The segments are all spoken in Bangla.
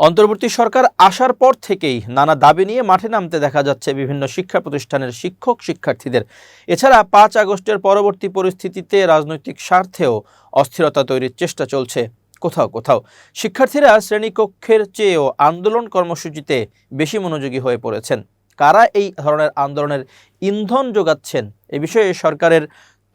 অন্তর্বর্তী সরকার আসার পর থেকেই নানা দাবি নিয়ে মাঠে নামতে দেখা যাচ্ছে বিভিন্ন শিক্ষা প্রতিষ্ঠানের শিক্ষক শিক্ষার্থীদের। এছাড়া পাঁচ আগস্টের পরবর্তী পরিস্থিতিতে রাজনৈতিক স্বার্থেও অস্থিরতা তৈরির চেষ্টা চলছে। কোথাও কোথাও শিক্ষার্থীরা শ্রেণীকক্ষের চেয়েও আন্দোলন কর্মসূচিতে বেশি মনোযোগী হয়ে পড়েছেন। কারা এই ধরনের আন্দোলনের ইন্ধন যোগাচ্ছেন এ বিষয়ে সরকারের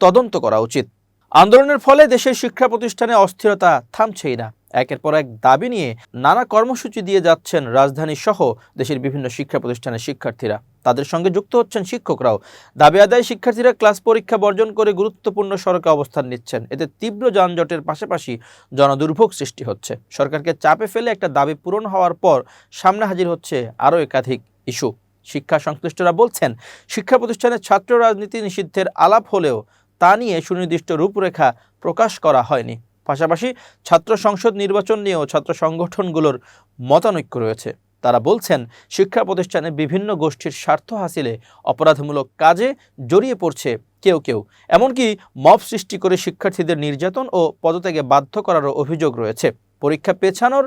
তদন্ত করা উচিত। আন্দোলনের ফলে দেশের শিক্ষা প্রতিষ্ঠানে অস্থিরতা থামছেই না। একের পর এক দাবি নিয়ে নানা কর্মসূচি দিয়ে যাচ্ছেন রাজধানী সহ দেশের বিভিন্ন শিক্ষা প্রতিষ্ঠানের শিক্ষার্থীরা। তাদের সঙ্গে যুক্ত হচ্ছেন শিক্ষকরাও। দাবি আদায় শিক্ষার্থীরা ক্লাস পরীক্ষা বর্জন করে গুরুত্বপূর্ণ সড়কে অবস্থান নিচ্ছেন। এতে তীব্র যানজটের পাশাপাশি জনদুর্ভোগ সৃষ্টি হচ্ছে। সরকারকে চাপে ফেলে একটা দাবি পূরণ হওয়ার পর সামনে হাজির হচ্ছে আরও একাধিক ইস্যু। শিক্ষা সংশ্লিষ্টরা বলছেন, শিক্ষা প্রতিষ্ঠানে ছাত্র রাজনীতি নিষিদ্ধের আলাপ হলেও তা নিয়ে সুনির্দিষ্ট রূপরেখা প্রকাশ করা হয়নি। পাশাপাশি ছাত্র সংসদ নির্বাচন নিয়েও ছাত্র সংগঠনগুলোর মতানৈক্য রয়েছে। তারা বলছেন, শিক্ষা প্রতিষ্ঠানে বিভিন্ন গোষ্ঠীর স্বার্থ হাসিলে অপরাধমূলক কাজে জড়িয়ে পড়ছে কেউ কেউ। এমনকি মব সৃষ্টি করে শিক্ষার্থীদের নির্যাতন ও পদত্যাগে বাধ্য করারও অভিযোগ রয়েছে। পরীক্ষা পেছানোর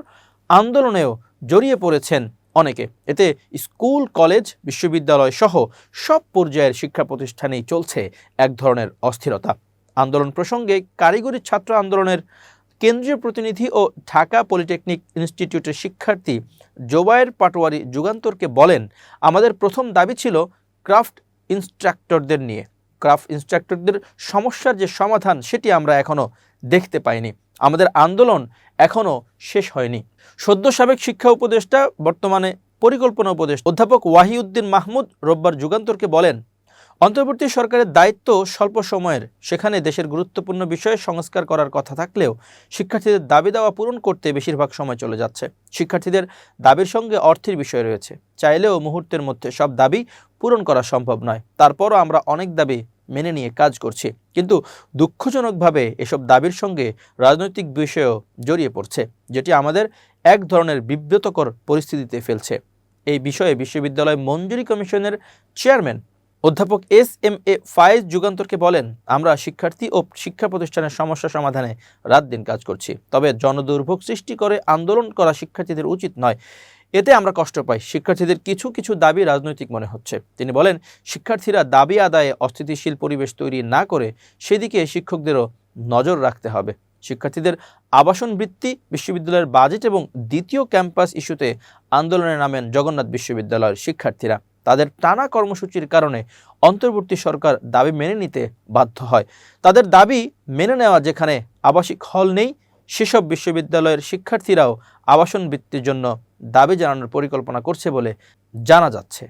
আন্দোলনেও জড়িয়ে পড়েছেন অনেকে। এতে স্কুল, কলেজ, বিশ্ববিদ্যালয় সহ সব পর্যায়ের শিক্ষা প্রতিষ্ঠানেই চলছে এক ধরনের অস্থিরতা। আন্দোলন প্রসঙ্গে কারিগরি ছাত্র আন্দোলনের কেন্দ্রীয় প্রতিনিধি ও ঢাকা পলিটেকনিক ইনস্টিটিউটের শিক্ষার্থী জোবায়ের পাটোয়ারি যুগান্তরকে বলেন, আমাদের প্রথম দাবি ছিল ক্রাফট ইনস্ট্রাক্টরদের নিয়ে। ক্রাফট ইনস্ট্রাক্টরদের সমস্যার যে সমাধান সেটি আমরা এখনও দেখতে পাইনি। আমাদের আন্দোলন এখনও শেষ হয়নি। সদ্য সাবেক শিক্ষা উপদেষ্টা, বর্তমানে পরিকল্পনা উপদেষ্টা অধ্যাপক ওয়াহিউদ্দিন মাহমুদ রোববার যুগান্তরকে বলেন অন্তর্বর্তী সরকারের দায়িত্ব স্বল্প সময়ের। সেখানে দেশের গুরুত্বপূর্ণ বিষয়ে সংস্কার করার কথা থাকলেও শিক্ষার্থীদের দাবি দেওয়া পূরণ করতে বেশিরভাগ সময় চলে যাচ্ছে। শিক্ষার্থীদের দাবির সঙ্গে অর্থের বিষয় রয়েছে। চাইলেও মুহূর্তের মধ্যে সব দাবি পূরণ করা সম্ভব নয়। তারপরও আমরা অনেক দাবি মেনে নিয়ে কাজ করছি। কিন্তু দুঃখজনকভাবে এসব দাবির সঙ্গে রাজনৈতিক বিষয়ও জড়িয়ে পড়ছে, যেটি আমাদের এক ধরনের বিব্রতকর পরিস্থিতিতে ফেলছে। এই বিষয়ে বিশ্ববিদ্যালয় মঞ্জুরি কমিশনের চেয়ারম্যান অধ্যাপক এস এম এ ফায়েজ যুগান্তরকে বলেন, আমরা শিক্ষার্থী ও শিক্ষা প্রতিষ্ঠানের সমস্যা সমাধানে রাত দিন কাজ করছি। তবে জনদুর্ভোগ সৃষ্টি করে আন্দোলন করা শিক্ষার্থীদের উচিত নয়। এতে আমরা কষ্ট পাই। শিক্ষার্থীদের কিছু কিছু দাবি রাজনৈতিক মনে হচ্ছে। তিনি বলেন, শিক্ষার্থীরা দাবি আদায়ে অস্থিতিশীল পরিবেশ তৈরি না করে সেদিকে শিক্ষকদেরও নজর রাখতে হবে। শিক্ষার্থীদের আবাসন বৃত্তি, বিশ্ববিদ্যালয়ের বাজেট এবং দ্বিতীয় ক্যাম্পাস ইস্যুতে আন্দোলনে নামেন জগন্নাথ বিশ্ববিদ্যালয়ের শিক্ষার্থীরা। তাদের টানা কর্মসূচির কারণে অন্তর্বর্তী সরকার দাবি মেনে নিতে বাধ্য হয়। তাদের দাবি মেনে নেওয়া যেখানে আবাসিক হল নেই, সেসব বিশ্ববিদ্যালয়ের শিক্ষার্থীরাও আবাসন বৃত্তির জন্য দাবি জানানোর পরিকল্পনা করছে বলে জানা যাচ্ছে।